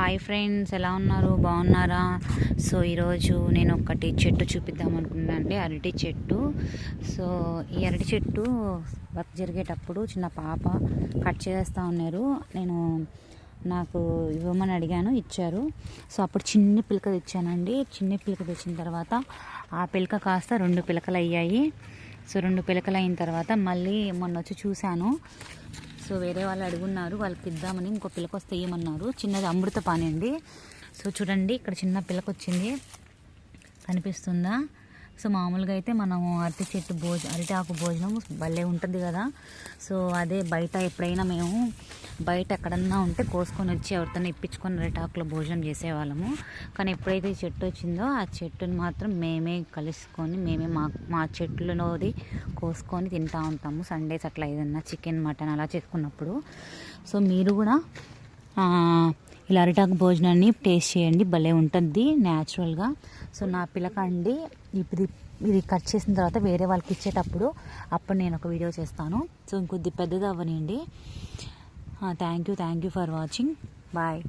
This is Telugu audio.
హాయ్ ఫ్రెండ్స్ ఎలా ఉన్నారు? బాగున్నారా? సో ఈరోజు నేను ఒకటి చెట్టు చూపిద్దాం అనుకున్నాను అండి అరటి చెట్టు. సో ఈ అరటి చెట్టు వర్క్ జరిగేటప్పుడు చిన్న పాప కట్ చేస్తూ ఉన్నారు. నేను నాకు ఇవ్వమని అడిగాను ఇచ్చారు. సో అప్పుడు చిన్ని పిలక తెచ్చానండి. చిన్ని పిలక తెచ్చిన తర్వాత ఆ పిలక కాస్త రెండు పిలకలు అయ్యాయి. సో రెండు పిలకలు అయిన తర్వాత మళ్ళీ మొన్న వచ్చి చూశాను. సో వేరే వాళ్ళు అడుగున్నారు వాళ్ళకి ఇద్దామని ఇంకో పిల్లకి వస్తే ఇవ్వమన్నారు చిన్నది అమృత పాని అండి. సో చూడండి ఇక్కడ చిన్న పిల్లకి వచ్చింది కనిపిస్తుందా? సో మామూలుగా అయితే మనము అరటి చెట్టు భోజ అరటి ఆకు భోజనం భలే ఉంటుంది కదా. సో అదే బయట ఎప్పుడైనా మేము బయట ఎక్కడన్నా ఉంటే కోసుకొని వచ్చి ఎవరితోనే ఇప్పించుకొని అరటి భోజనం చేసేవాళ్ళము. కానీ ఎప్పుడైతే ఈ చెట్టు వచ్చిందో ఆ చెట్టుని మాత్రం మేమే కలుసుకొని మేమే మా మా చెట్లులోది కోసుకొని తింటూ ఉంటాము. సండేస్ అట్లా ఏదన్నా చికెన్ మటన్ అలా చేసుకున్నప్పుడు. సో మీరు కూడా ఇలా అరిటాకు భోజనాన్ని టేస్ట్ చేయండి భలే ఉంటుంది న్యాచురల్గా సో నా పిల్లక అండి ఇప్పుడు ఇది కట్ చేసిన తర్వాత వేరే వాళ్ళకి ఇచ్చేటప్పుడు అప్పుడు నేను ఒక వీడియో చేస్తాను. సో ఇంకొద్ది పెద్దది అవ్వనండి thank you thank you for watching bye